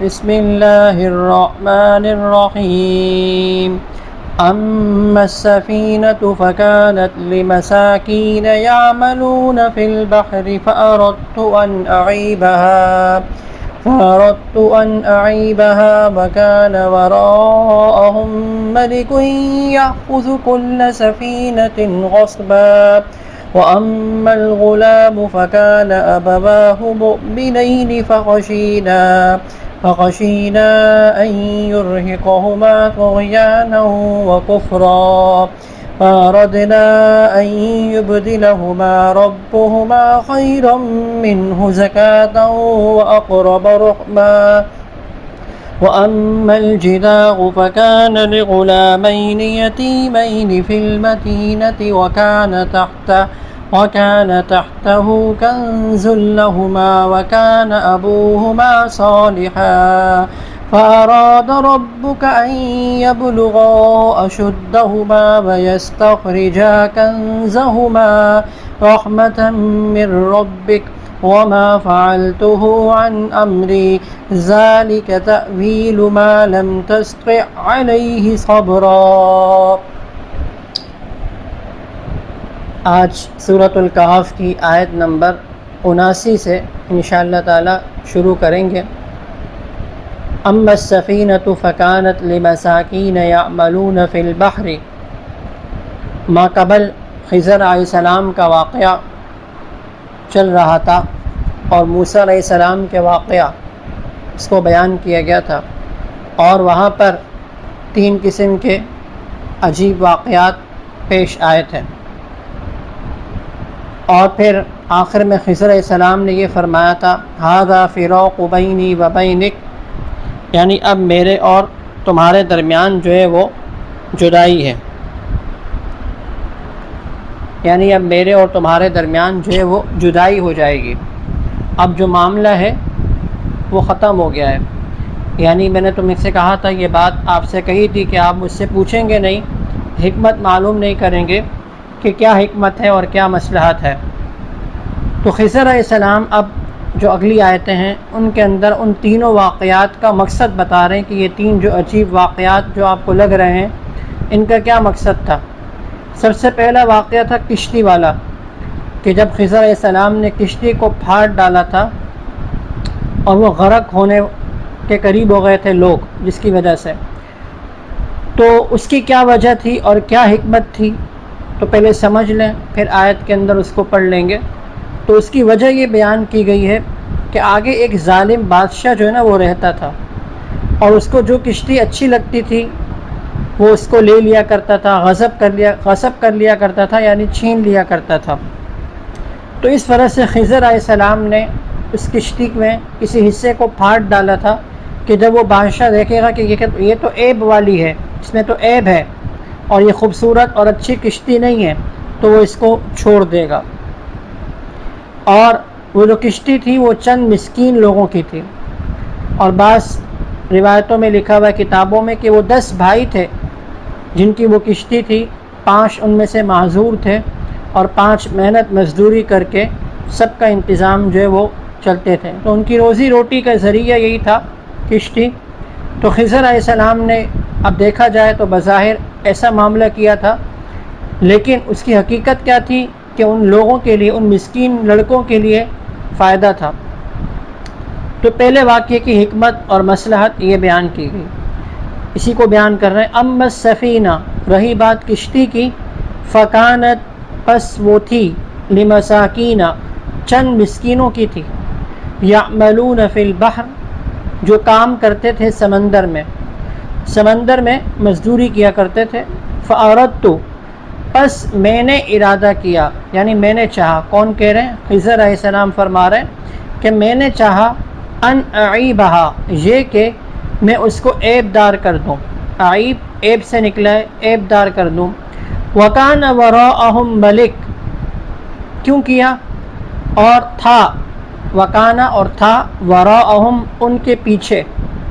بسم الله الرحمن الرحيم. أما السفينة فكانت لمساكين يعملون في البحر فأردت أن أعيبها فأردت أن أعيبها وكان وراءهم ملك يأخذ كل سفينة غصبا. وأما الغلام فكان أبواه مؤمنين فخشينا فخشينا أن يرهقهما طغيانا وكفرا. فأردنا أن يبدلهما ربهما خيرا منه زكاة وأقرب رحما. وأما الجدار فكان لغلامين يتيمين في المدينة وكان تحته وكان تحته كنز لهما وكان أبوهما صالحا. فأراد ربك أن يبلغا أشدهما ويستخرجا كنزهما رحمة من ربك وما فعلته عن أمري. ذلك تأويل ما لم تستطع عليه صبرا. آج صورت القحف کی آیت نمبر اناسی سے انشاءاللہ تعالی شروع کریں گے۔ ام السفینة فکانت لمساکین یعملون فی البحر۔ ما قبل خضر علیہ السلام کا واقعہ چل رہا تھا اور موسیٰ علیہ السلام کے واقعہ اس کو بیان کیا گیا تھا۔ اور وہاں پر تین قسم کے عجیب واقعات پیش آئے تھے۔ اور پھر آخر میں خضر علیہ السلام نے یہ فرمایا تھا ہاضا فروق بینی و بینک. یعنی اب میرے اور تمہارے درمیان جو ہے وہ جدائی ہے۔ یعنی اب میرے اور تمہارے درمیان جو ہے وہ جدائی ہو جائے گی۔ اب جو معاملہ ہے وہ ختم ہو گیا ہے۔ یعنی میں نے تم سے کہا تھا، یہ بات آپ سے کہی تھی کہ آپ مجھ سے پوچھیں گے نہیں، حکمت معلوم نہیں کریں گے۔ کہ کیا حکمت ہے اور کیا مصلحت ہے۔ تو خضر علیہ السلام اب جو اگلی آیتیں ہیں، ان کے اندر ان تینوں واقعات کا مقصد بتا رہے ہیں کہ یہ تین جو عجیب واقعات جو آپ کو لگ رہے ہیں، ان کا کیا مقصد تھا۔ سب سے پہلا واقعہ تھا کشتی والا، کہ جب خضر علیہ السلام نے کشتی کو پھاڑ ڈالا تھا اور وہ غرق ہونے کے قریب ہو گئے تھے لوگ، جس کی وجہ سے۔ تو اس کی کیا وجہ تھی اور کیا حکمت تھی؟ تو پہلے سمجھ لیں، پھر آیت کے اندر اس کو پڑھ لیں گے۔ تو اس کی وجہ یہ بیان کی گئی ہے کہ آگے ایک ظالم بادشاہ جو ہے نا، وہ رہتا تھا۔ اور اس کو جو کشتی اچھی لگتی تھی، وہ اس کو لے لیا کرتا تھا غضب کر لیا، غصب کر لیا کرتا تھا یعنی چھین لیا کرتا تھا۔ تو اس طرح سے خضر علیہ السلام نے اس کشتی میں کسی حصے کو پھاٹ ڈالا تھا کہ جب وہ بادشاہ دیکھے گا کہ، یہ تو عیب والی ہے، اس میں تو عیب ہے۔ اور یہ خوبصورت اور اچھی کشتی نہیں ہے، تو وہ اس کو چھوڑ دے گا۔ اور وہ جو کشتی تھی، وہ چند مسکین لوگوں کی تھی۔ اور بعض روایتوں میں لکھا ہوا کتابوں میں، کہ وہ دس بھائی تھے۔ جن کی وہ کشتی تھی، پانچ ان میں سے معذور تھے۔ اور پانچ محنت مزدوری کر کے سب کا انتظام جو ہے، وہ چلتے تھے۔ تو ان کی روزی روٹی کا ذریعہ یہی تھا کشتی۔ تو خضر علیہ السلام نے، اب دیکھا جائے تو بظاہر ایسا معاملہ کیا تھا۔ لیکن اس کی حقیقت کیا تھی کہ ان لوگوں کے لیے، ان مسکین لڑکوں کے لیے فائدہ تھا۔ تو پہلے واقعے کی حکمت اور مصلحت یہ بیان کی گئی۔ اسی کو بیان کر رہے ہیں۔ ام سفینہ رہی بات کشتی کی۔ فقانت پس وہ تھی۔ لمساکینہ، چند مسکینوں کی تھی۔ یا ملون فی البحر، جو کام کرتے تھے سمندر میں۔ سمندر میں مزدوری کیا کرتے تھے؟ فعورت تو بس میں نے ارادہ کیا یعنی میں نے چاہا۔ کون کہہ رہے ہیں؟ خضر علیہ السلام فرما رہے ہیں کہ میں نے چاہا ان بہا یہ کہ میں اس کو عیب دار کر دوں۔ عیب عیب سے نکلا ہے، عیب دار کر دوں۔ وکان وراءہم ملک کیوں کیا؟ اور تھا۔ وکانا اور تھا۔ وراءہم ان کے پیچھے۔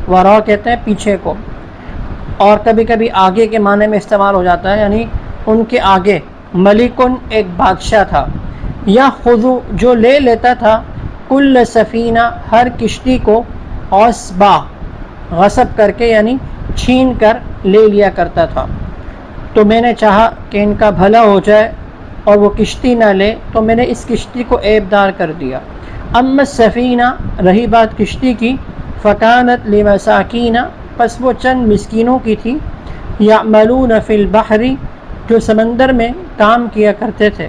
ورا کہتے ہیں پیچھے کو۔ اور کبھی کبھی آگے کے معنی میں استعمال ہو جاتا ہے یعنی ان کے آگے۔ ملکن ایک بادشاہ تھا، یا خضو جو لے لیتا تھا۔ کل سفینہ، ہر کشتی کو غصبہ غصب کر کے یعنی چھین کر لے لیا کرتا تھا۔ تو میں نے چاہا کہ ان کا بھلا ہو جائے اور وہ کشتی نہ لے، تو میں نے اس کشتی کو عیب دار کر دیا۔ ام سفینہ، رہی بات کشتی کی فقانت لمساکینہ پس وہ چند مسکینوں کی تھی یا ملون فی البحری جو سمندر میں کام کیا کرتے تھے۔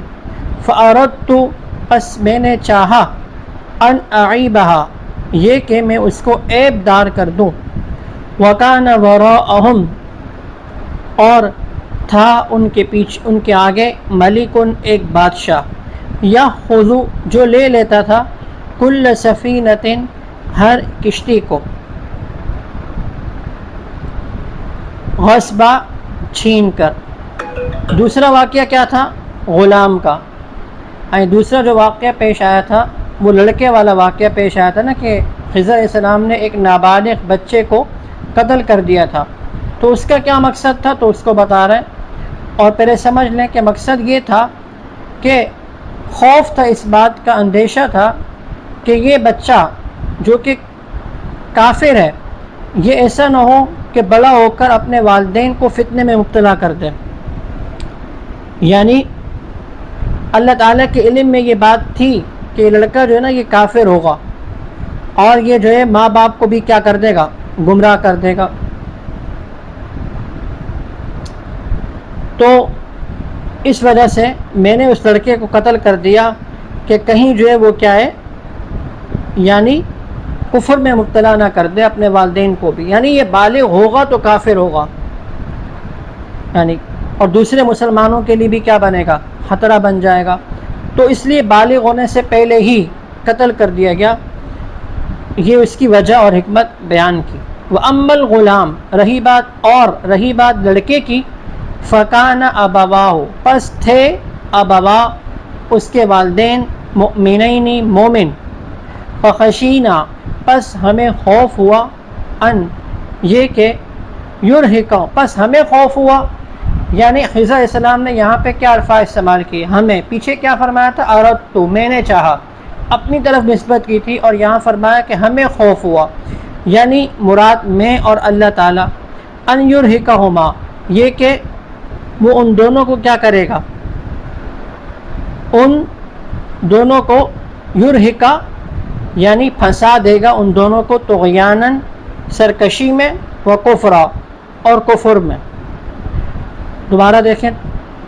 فعرت تو پس میں نے چاہا ان اعیبہا، یہ کہ میں اس کو عیب دار کر دوں۔ وکان وراءہم اور تھا ان کے پیچھے ان کے آگے ملکن ایک بادشاہ۔ یا خضو جو لے لیتا تھا، کل سفینتن، ہر کشتی کو۔ غصبہ چھین کر۔ دوسرا واقعہ کیا تھا؟ غلام کا۔ یعنی دوسرا جو واقعہ پیش آیا تھا، وہ لڑکے والا واقعہ پیش آیا تھا نا کہ خضر علیہ السلام نے ایک نابالغ بچے کو قتل کر دیا تھا۔ تو اس کا کیا مقصد تھا؟ تو اس کو بتا رہے ہیں۔ اور پہلے سمجھ لیں کہ مقصد یہ تھا کہ خوف تھا، اس بات کا اندیشہ تھا کہ یہ بچہ جو کہ کافر ہے یہ ایسا نہ ہو کہ بڑا ہو کر اپنے والدین کو فتنے میں مبتلا کر دے یعنی اللہ تعالیٰ کے علم میں یہ بات تھی کہ یہ لڑکا جو ہے نا یہ کافر ہوگا اور یہ جو ہے ماں باپ کو بھی کیا کر دے گا؟ گمراہ کر دے گا۔ تو اس وجہ سے میں نے اس لڑکے کو قتل کر دیا کہ کہیں جو ہے وہ کیا ہے؟ یعنی کفر میں مبتلا نہ کر دے، اپنے والدین کو بھی۔ یعنی یہ بالغ ہوگا تو کافر ہوگا۔ یعنی اور دوسرے مسلمانوں کے لیے بھی کیا بنے گا؟ خطرہ بن جائے گا۔ تو اس لیے بالغ ہونے سے پہلے ہی قتل کر دیا گیا۔ یہ اس کی وجہ اور حکمت بیان کی۔ وہ امل غلام رہی بات اور رہی بات لڑکے کی۔ فقان ابوا ہو پس تھے ابوا اس کے والدین مؤمنینی مومن۔ فخشینہ پس ہمیں خوف ہوا۔ ان، یہ کہ یرحکا پس ہمیں خوف ہوا۔ یعنی خضر السلام نے یہاں پہ کیا الفاظ استعمال کیے؟ ہمیں۔ پیچھے کیا فرمایا تھا؟ عورت تو میں نے چاہا۔ اپنی طرف نسبت کی تھی اور یہاں فرمایا کہ ہمیں خوف ہوا۔ یعنی مراد میں اور اللہ تعالیٰ۔ ان یرحکا ہما یہ کہ وہ ان دونوں کو کیا کرے گا؟ ان دونوں کو یرحکا یعنی پھنسا دے گا ان دونوں کو تغیانن سرکشی میں و کفرا اور کفر میں۔ دوبارہ دیکھیں۔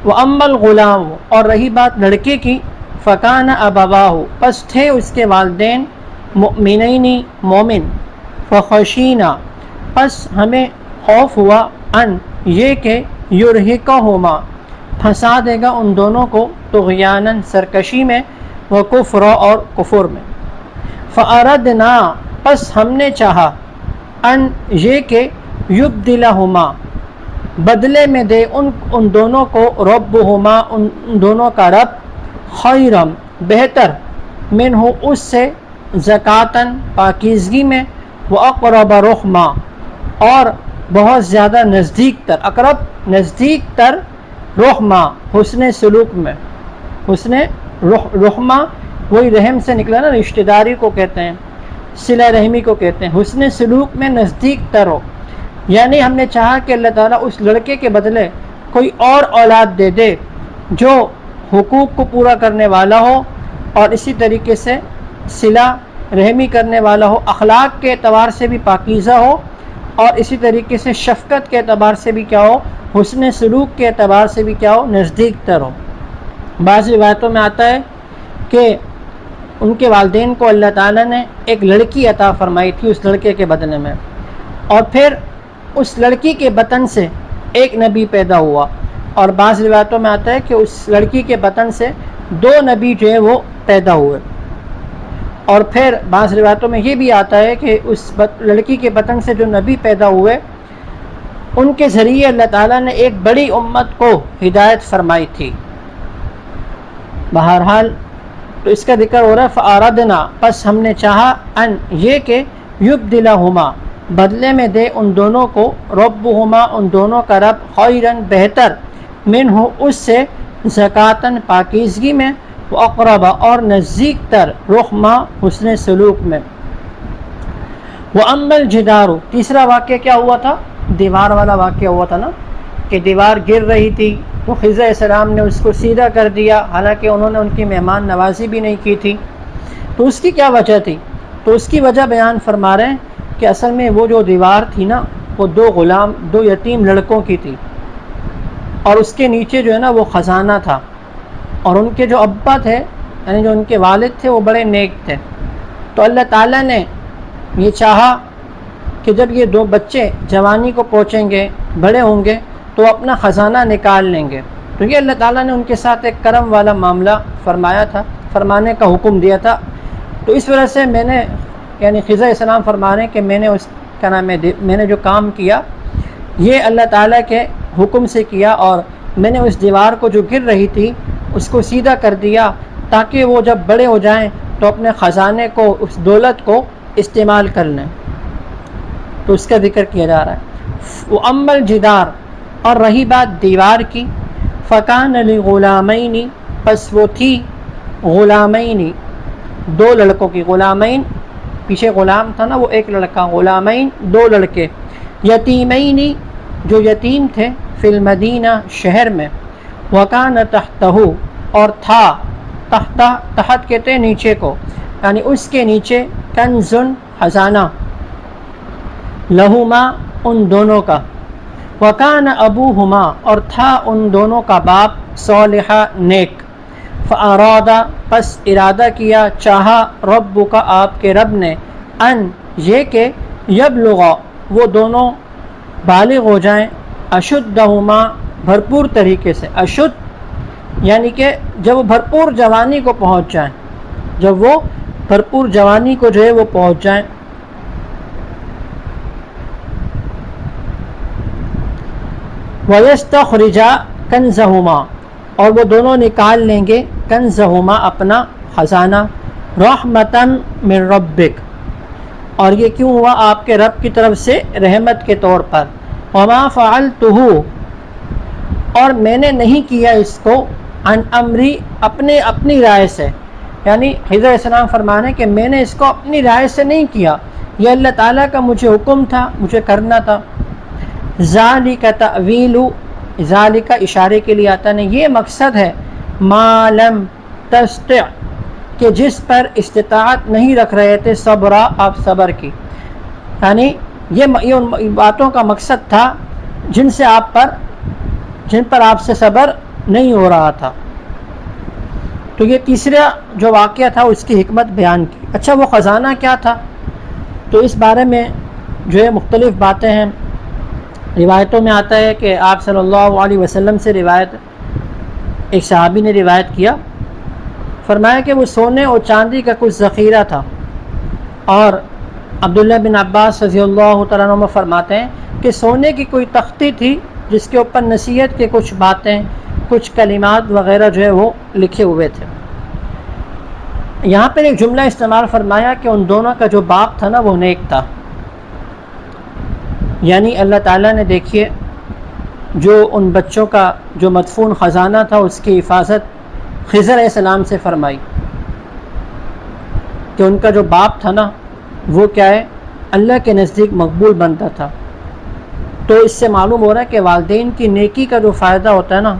وہ امل غلام اور رہی بات لڑکے کی۔ فقان ابوا ہو پس تھے اس کے والدین مؤمنینی مومن۔ فخشینہ پس ہمیں خوف ہوا۔ ان، یہ کہ یورحکا ہوما پھنسا دے گا ان دونوں کو تغیانن سرکشی میں و کفرا اور کفر میں۔ فرد نا پس ہم نے چاہا، ان یہ کہ یب دلا ہما بدلے میں دے ان ان دونوں کو رب ہما ان دونوں کا رب خیرم بہتر من ہو اس سے زکاتاً پاکیزگی میں وہ اقرب رحما، اور بہت زیادہ نزدیک تر، اقرب نزدیک تر رحما حسن سلوک میں، حسن رحما وہی رحم سے نکلا نا رشتہ داری کو کہتے ہیں سلا رحمی کو کہتے ہیں۔ حسن سلوک میں نزدیک تر ہو۔ یعنی ہم نے چاہا کہ اللہ تعالیٰ اس لڑکے کے بدلے کوئی اور اولاد دے دے جو حقوق کو پورا کرنے والا ہو اور اسی طریقے سے سلا رحمی کرنے والا ہو، اخلاق کے اعتبار سے بھی پاکیزہ ہو اور اسی طریقے سے شفقت کے اعتبار سے بھی کیا ہو، حسن سلوک کے اعتبار سے بھی کیا ہو، نزدیک تر ہو۔ بعض روایتوں میں آتا ہے کہ ان کے والدین کو اللہ تعالیٰ نے ایک لڑکی عطا فرمائی تھی اس لڑکے کے بدلے میں۔ اور پھر اس لڑکی کے بطن سے ایک نبی پیدا ہوا۔ اور بعض روایتوں میں آتا ہے کہ اس لڑکی کے بطن سے دو نبی جو ہے وہ پیدا ہوئے۔ اور پھر بعض روایتوں میں یہ بھی آتا ہے کہ اس لڑکی کے بطن سے جو نبی پیدا ہوئے، ان کے ذریعے اللہ تعالیٰ نے ایک بڑی امت کو ہدایت فرمائی تھی۔ بہرحال تو اس کا ذکر ہو رہا ہے فاردنا پس ہم نے چاہا، ان، یہ کہ یب دلا ہما بدلے میں دے ان دونوں کو رب ہما ان دونوں کا رب خیرن بہتر من ہو اس سے زکاتاً پاکیزگی میں اقربا اور نزدیک تر رخما حسن سلوک میں۔ وہ امل جدارو تیسرا واقعہ کیا ہوا تھا؟ دیوار والا واقعہ ہوا تھا نا، کہ دیوار گر رہی تھی۔ تو خضر السلام نے اس کو سیدھا کر دیا، حالانکہ انہوں نے ان کی مہمان نوازی بھی نہیں کی تھی۔ تو اس کی کیا وجہ تھی؟ تو اس کی وجہ بیان فرما رہے ہیں کہ اصل میں وہ جو دیوار تھی نا، وہ دو غلام، دو یتیم لڑکوں کی تھی۔ اور اس کے نیچے جو ہے نا، وہ خزانہ تھا۔ اور ان کے جو ابا تھے یعنی جو ان کے والد تھے، وہ بڑے نیک تھے۔ تو اللہ تعالیٰ نے یہ چاہا کہ جب یہ دو بچے جوانی کو پہنچیں گے، بڑے ہوں گے تو اپنا خزانہ نکال لیں گے۔ تو یہ اللہ تعالیٰ نے ان کے ساتھ ایک کرم والا معاملہ فرمایا تھا، فرمانے کا حکم دیا تھا۔ تو اس وجہ سے میں نے یعنی خضر اسلام فرمانے کہ میں نے اس کا نام ہے، میں نے جو کام کیا، یہ اللہ تعالیٰ کے حکم سے کیا اور میں نے اس دیوار کو جو گر رہی تھی، اس کو سیدھا کر دیا تاکہ وہ جب بڑے ہو جائیں تو اپنے خزانے کو، اس دولت کو استعمال کر لیں۔ تو اس کا ذکر کیا جا رہا ہے۔ وہ امل جدار اور رہی بات دیوار کی۔ فقان علی غلامینی پس وہ تھی غلامینی دو لڑکوں کی غلامین، پیچھے غلام تھا نا، وہ ایک لڑکا غلامین، دو لڑکے۔ یتیمینی جو یتیم تھے، فی المدینہ شہر میں۔ وکان تحتہ اور تھا تحت تحت کہتے ہیں نیچے کو۔ یعنی اس کے نیچے کنزن خزانہ لہما ان دونوں کا۔ وکان ابو ہما اور تھا ان دونوں کا باپ صالحہ نیک۔ فرادہ پس ارادہ کیا، چاہا رب کا آپ کے رب نے ان، یہ کہ یب لغا وہ دونوں بالغ ہو جائیں۔ اشد دہما بھرپور طریقے سے۔ اشد یعنی کہ جب وہ بھرپور جوانی کو پہنچ جائیں، جب وہ بھرپور جوانی کو جو ہے وہ پہنچ جائیں ویست کنزہما اور وہ دونوں نکال لیں گے کنزہما اپنا خزانہ۔ رحمتن من ربک۔ اور یہ کیوں ہوا؟ آپ کے رب کی طرف سے رحمت کے طور پر۔ وما فعلتہ اور میں نے نہیں کیا اس کو ان امری اپنے اپنی رائے سے۔ یعنی حضر السلام فرمانے کہ میں نے اس کو اپنی رائے سے نہیں کیا۔ یہ اللہ تعالیٰ کا مجھے حکم تھا، مجھے کرنا تھا۔ ظالی کا تعویل ظالی کا اشارے کے لیے آتا نہیں، یہ مقصد ہے معلم تستع، کہ جس پر استطاعت نہیں رکھ رہے تھے صبرا آپ صبر کی۔ یعنی یہ ان باتوں کا مقصد تھا جن سے آپ پر، جن پر آپ سے صبر نہیں ہو رہا تھا۔ تو یہ تیسرا جو واقعہ تھا، اس کی حکمت بیان کی۔ اچھا وہ خزانہ کیا تھا؟ تو اس بارے میں جو ہے مختلف باتیں ہیں۔ روایتوں میں آتا ہے کہ آپ صلی اللہ علیہ وسلم سے روایت، ایک صحابی نے روایت کیا، فرمایا کہ وہ سونے اور چاندی کا کچھ ذخیرہ تھا۔ اور عبداللہ بن عباس رضی اللہ تعالیٰ عنہ فرماتے ہیں کہ سونے کی کوئی تختی تھی جس کے اوپر نصیحت کے کچھ باتیں، کچھ کلمات وغیرہ جو ہے وہ لکھے ہوئے تھے۔ یہاں پر ایک جملہ استعمال فرمایا کہ ان دونوں کا جو باپ تھا نا وہ نیک تھا۔ یعنی اللہ تعالیٰ نے دیکھیے جو ان بچوں کا جو مدفون خزانہ تھا، اس کی حفاظت خضر علیہ السلام سے فرمائی۔ کہ ان کا جو باپ تھا نا، وہ کیا ہے، اللہ کے نزدیک مقبول بنتا تھا۔ تو اس سے معلوم ہو رہا ہے کہ والدین کی نیکی کا جو فائدہ ہوتا ہے نا،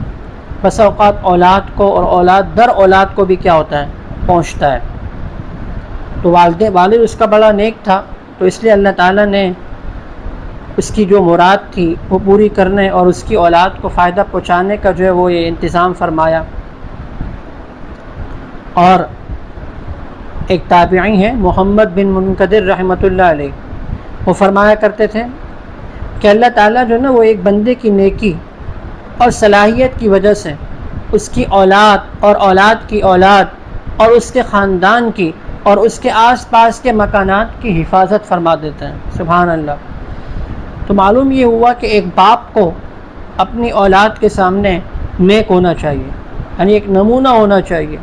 بس اوقات اولاد کو اور اولاد، در اولاد کو بھی کیا ہوتا ہے پہنچتا ہے۔ تو والدین، والد اس کا بڑا نیک تھا، تو اس لیے اللہ تعالیٰ نے اس کی جو مراد تھی وہ پوری کرنے اور اس کی اولاد کو فائدہ پہنچانے کا جو ہے وہ یہ انتظام فرمایا۔ اور ایک تابعی ہیں، محمد بن منقدر رحمۃ اللہ علیہ۔ وہ فرمایا کرتے تھے کہ اللہ تعالیٰ جو ہے نا وہ ایک بندے کی نیکی اور صلاحیت کی وجہ سے اس کی اولاد اور اولاد کی اولاد اور اس کے خاندان کی اور اس کے آس پاس کے مکانات کی حفاظت فرما دیتے ہیں۔ سبحان اللہ۔ تو معلوم یہ ہوا کہ ایک باپ کو اپنی اولاد کے سامنے نیک ہونا چاہیے یعنی ایک نمونہ ہونا چاہیے۔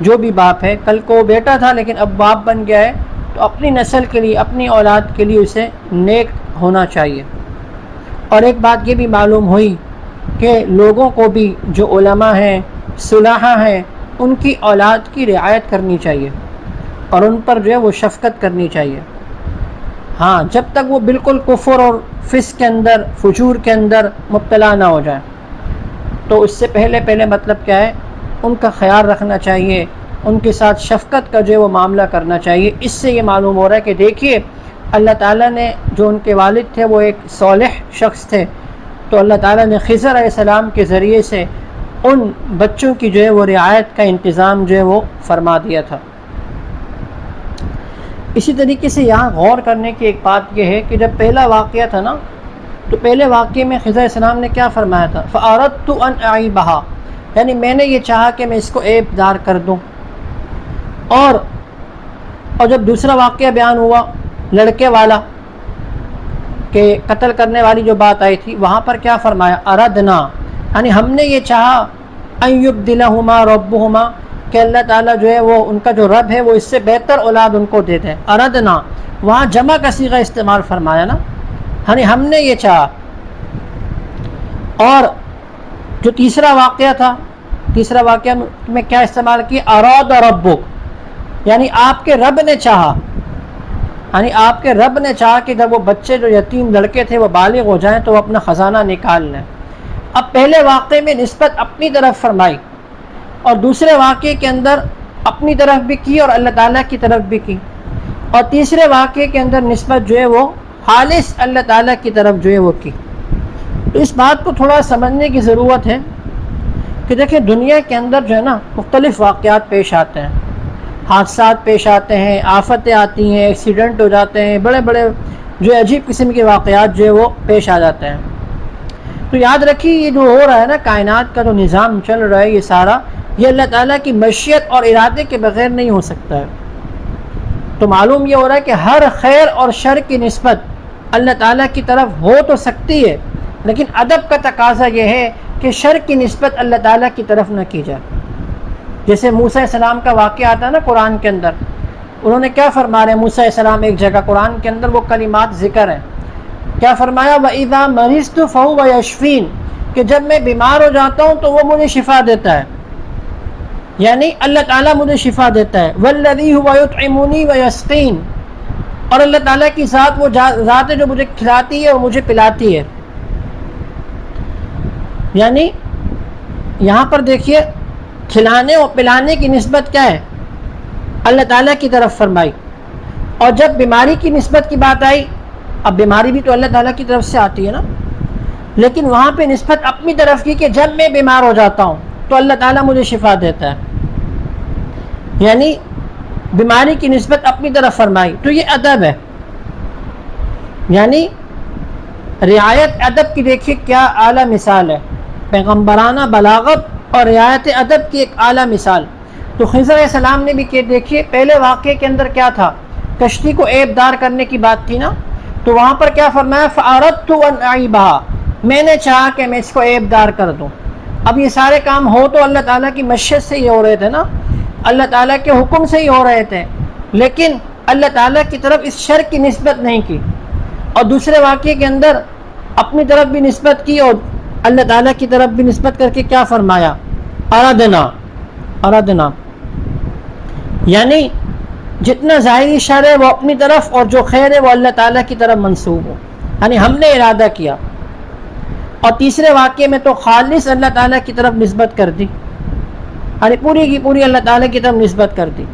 جو بھی باپ ہے، کل کو بیٹا تھا لیکن اب باپ بن گیا ہے، تو اپنی نسل کے لیے، اپنی اولاد کے لیے اسے نیک ہونا چاہیے۔ اور ایک بات یہ بھی معلوم ہوئی کہ لوگوں کو بھی جو علماء ہیں صلاحہ ہیں، ان کی اولاد کی رعایت کرنی چاہیے اور ان پر جو ہے وہ شفقت کرنی چاہیے۔ ہاں جب تک وہ بالکل کفر اور فس کے اندر، فجور کے اندر مبتلا نہ ہو جائے۔ تو اس سے پہلے پہلے مطلب کیا ہے؟ ان کا خیال رکھنا چاہیے، ان کے ساتھ شفقت کا جو ہے وہ معاملہ کرنا چاہیے۔ اس سے یہ معلوم ہو رہا ہے کہ دیکھیے، اللہ تعالیٰ نے جو ان کے والد تھے، وہ ایک صالح شخص تھے۔ تو اللہ تعالیٰ نے خضر علیہ السلام کے ذریعے سے ان بچوں کی جو ہے وہ رعایت کا انتظام جو ہے وہ فرما دیا تھا۔ اسی طریقے سے یہاں غور کرنے کی ایک بات یہ ہے کہ جب پہلا واقعہ تھا نا، تو پہلے واقعے میں خضر السلام نے کیا فرمایا تھا؟ فعارت تو ان آئی بہا یعنی میں نے یہ چاہا کہ میں اس کو ایپ دار کر دوں۔ اور اور جب دوسرا واقعہ بیان ہوا، لڑکے والا کہ قتل کرنے والی جو بات آئی تھی، وہاں پر کیا فرمایا؟ اردنا یعنی ہم نے یہ چاہا ایب دلا ہما رب ہما کہ اللہ تعالیٰ جو ہے وہ ان کا جو رب ہے وہ اس سے بہتر اولاد ان کو دے دیں اردنا، وہاں جمع کا سیغہ استعمال فرمایا نا۔ یعنی ہم نے یہ چاہا۔ اور جو تیسرا واقعہ تھا، تیسرا واقعہ میں کیا استعمال کیا؟ اراد ربک۔ یعنی آپ کے رب نے چاہا۔ یعنی آپ کے رب نے چاہا کہ جب وہ بچے جو یتیم لڑکے تھے وہ بالغ ہو جائیں تو وہ اپنا خزانہ نکال لیں۔ اب پہلے واقعے میں نسبت اپنی طرف فرمائی۔ اور دوسرے واقعے کے اندر اپنی طرف بھی کی اور اللہ تعالیٰ کی طرف بھی کی۔ اور تیسرے واقعے کے اندر نسبت جو ہے وہ خالص اللہ تعالیٰ کی طرف جو ہے وہ کی۔ تو اس بات کو تھوڑا سمجھنے کی ضرورت ہے کہ دیکھیں دنیا کے اندر جو ہے نا مختلف واقعات پیش آتے ہیں۔ حادثات پیش آتے ہیں، آفتیں آتی ہیں ایکسیڈنٹ ہو جاتے ہیں، بڑے بڑے جو عجیب قسم کے واقعات جو ہے وہ پیش آ جاتے ہیں۔ تو یاد رکھیے، یہ جو ہو رہا ہے نا کائنات کا جو نظام چل رہا ہے، یہ سارا یہ اللہ تعالیٰ کی مشیت اور ارادے کے بغیر نہیں ہو سکتا ہے۔ تو معلوم یہ ہو رہا ہے کہ ہر خیر اور شر کی نسبت اللہ تعالیٰ کی طرف ہو تو سکتی ہے، لیکن ادب کا تقاضا یہ ہے کہ شر کی نسبت اللہ تعالیٰ کی طرف نہ کی جائے۔ جیسے موسیٰ السلام کا واقعہ آتا ہے نا قرآن کے اندر۔ انہوں نے کیا فرما رہے موسیٰ السلام ایک جگہ قرآن کے اندر وہ کلمات ذکر ہیں۔ کیا فرمایا؟ وہ عیدا مریض تو فہو و یشفین کہ جب میں بیمار ہو جاتا ہوں تو وہ مجھے شفا دیتا ہے۔ یعنی اللہ تعالیٰ مجھے شفا دیتا ہے۔ ولدی امونی و یسقین اور اللہ تعالیٰ کی ذات وہ ذات ہے جو مجھے کھلاتی ہے اور مجھے پلاتی ہے۔ یعنی یہاں پر دیکھیے، کھلانے اور پلانے کی نسبت کیا ہے؟ اللہ تعالیٰ کی طرف فرمائی۔ اور جب بیماری کی نسبت کی بات آئی، اب بیماری بھی تو اللہ تعالیٰ کی طرف سے آتی ہے نا۔ لیکن وہاں پہ نسبت اپنی طرف کی کہ جب میں بیمار ہو جاتا ہوں تو اللہ تعالیٰ مجھے شفا دیتا ہے۔ یعنی بیماری کی نسبت اپنی طرف فرمائی تو یہ ادب ہے۔ یعنی رعایت ادب کی دیکھیے کیا اعلیٰ مثال ہے۔ پیغمبرانہ بلاغت اور رعایت ادب کی ایک اعلیٰ مثال۔ تو خضر علیہ السلام نے بھی کہ دیکھیے پہلے واقعے کے اندر کیا تھا۔ کشتی کو ایب دار کرنے کی بات تھی نا۔ تو وہاں پر کیا فرمایا؟ فعارت تو بہا میں نے چاہا کہ میں اس کو ایب دار کر دوں۔ اب یہ سارے کام ہو تو اللہ تعالیٰ کی مشت سے ہی ہو رہے تھے نا؟ اللہ تعالیٰ کے حکم سے ہی ہو رہے تھے۔ لیکن اللہ تعالیٰ کی طرف اس شر کی نسبت نہیں کی۔ اور دوسرے واقعے کے اندر اپنی طرف بھی نسبت کی اور اللہ تعالیٰ کی طرف بھی نسبت کر کے کیا فرمایا؟ ارادنا ارادنا یعنی جتنا ظاہری شر ہے وہ اپنی طرف اور جو خیر ہے وہ اللہ تعالیٰ کی طرف منسوب ہو۔ یعنی ہم نے ارادہ کیا۔ اور تیسرے واقعے میں تو خالص اللہ تعالیٰ کی طرف نسبت کر دی۔ یعنی پوری کی پوری اللہ تعالیٰ کی طرف نسبت کر دی۔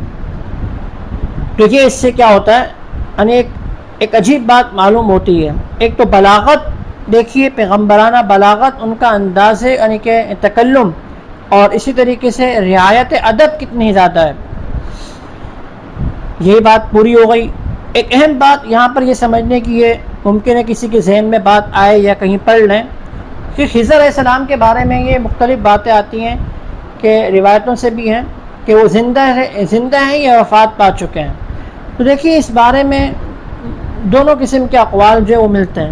تو یہ اس سے کیا ہوتا ہے؟ یعنی ایک ایک عجیب بات معلوم ہوتی ہے۔ ایک تو بلاغت، دیکھیے پیغمبرانہ بلاغت ان کا انداز یعنی کہ تکلم اور اسی طریقے سے رعایت ادب کتنی زیادہ ہے۔ یہی بات پوری ہو گئی۔ ایک اہم بات یہاں پر یہ سمجھنے کی یہ ممکن ہے کسی کے ذہن میں بات آئے یا کہیں پڑھ لیں۔ کہ خضر علیہ السلام کے بارے میں یہ مختلف باتیں آتی ہیں کہ روایتوں سے بھی ہیں کہ وہ زندہ ہے، زندہ ہیں یا وفات پا چکے ہیں۔ تو دیکھیے اس بارے میں دونوں قسم کے اقوال جو وہ ملتے ہیں۔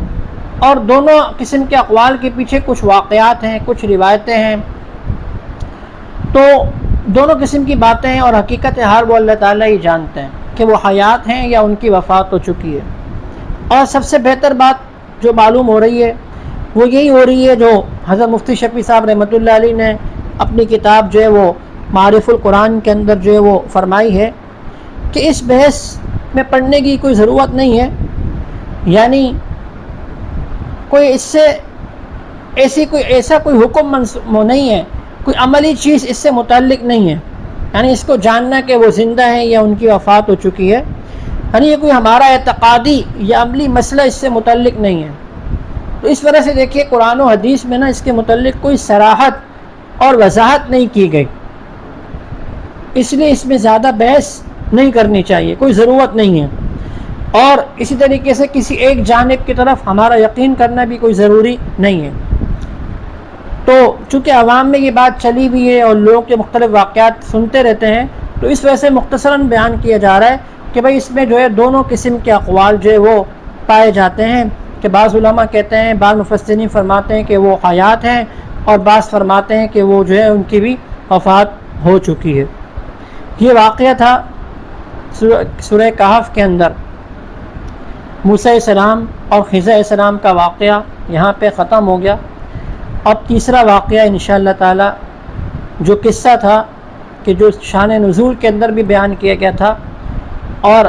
اور دونوں قسم کے اقوال کے پیچھے کچھ واقعات ہیں، کچھ روایتیں ہیں۔ تو دونوں قسم کی باتیں ہیں اور حقیقت ہر وہ اللہ تعالیٰ ہی جانتے ہیں کہ وہ حیات ہیں یا ان کی وفات ہو چکی ہے۔ اور سب سے بہتر بات جو معلوم ہو رہی ہے وہ یہی ہو رہی ہے جو حضرت مفتی شفیع صاحب رحمۃ اللہ علیہ نے اپنی کتاب جو ہے وہ معرف القرآن کے اندر جو ہے وہ فرمائی ہے کہ اس بحث میں پڑھنے کی کوئی ضرورت نہیں ہے۔ یعنی کوئی اس سے ایسی کوئی ایسا کوئی حکم نہیں ہے۔ کوئی عملی چیز اس سے متعلق نہیں ہے۔ یعنی اس کو جاننا کہ وہ زندہ ہے یا ان کی وفات ہو چکی ہے۔ یعنی یہ کوئی ہمارا اعتقادی یا عملی مسئلہ اس سے متعلق نہیں ہے۔ تو اس وجہ سے دیکھیے قرآن و حدیث میں نا اس کے متعلق کوئی سراحت اور وضاحت نہیں کی گئی۔ اس لیے اس میں زیادہ بحث نہیں کرنی چاہیے، کوئی ضرورت نہیں ہے۔ اور اسی طریقے سے کسی ایک جانب کی طرف ہمارا یقین کرنا بھی کوئی ضروری نہیں ہے۔ تو چونکہ عوام میں یہ بات چلی ہوئی ہے اور لوگ کے مختلف واقعات سنتے رہتے ہیں، تو اس وجہ سے مختصراً بیان کیا جا رہا ہے کہ بھائی اس میں جو ہے دونوں قسم کے اقوال جو ہے وہ پائے جاتے ہیں۔ کہ بعض علماء کہتے ہیں، بعض مفسرین فرماتے ہیں کہ وہ حیات ہیں اور بعض فرماتے ہیں کہ وہ جو ہے ان کی بھی وفات ہو چکی ہے۔ یہ واقعہ تھا سورہ کہف کے اندر۔ موسیٰ السلام اور خضر السلام کا واقعہ یہاں پہ ختم ہو گیا۔ اب تیسرا واقعہ ان شاء اللہ تعالیٰ، جو قصہ تھا کہ جو شان نزول کے اندر بھی بیان کیا گیا تھا اور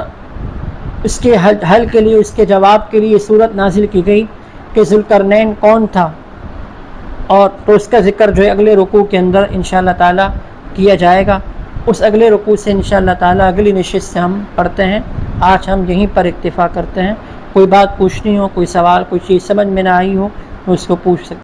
اس کے حل حل کے لیے اس کے جواب کے لیے صورت نازل کی گئی کہ ذوالکرنین کون تھا اور تو اس کا ذکر جو ہے اگلے رکوع کے اندر ان شاء اللہ تعالیٰ کیا جائے گا۔ اس اگلے رکوع سے ان شاء اللہ تعالیٰ اگلی نشست سے ہم پڑھتے ہیں۔ آج ہم یہیں پر اکتفا کرتے ہیں۔ کوئی بات پوچھنی ہو، کوئی سوال، کوئی چیز سمجھ میں نہ آئی ہو تو اس کو پوچھ سکتے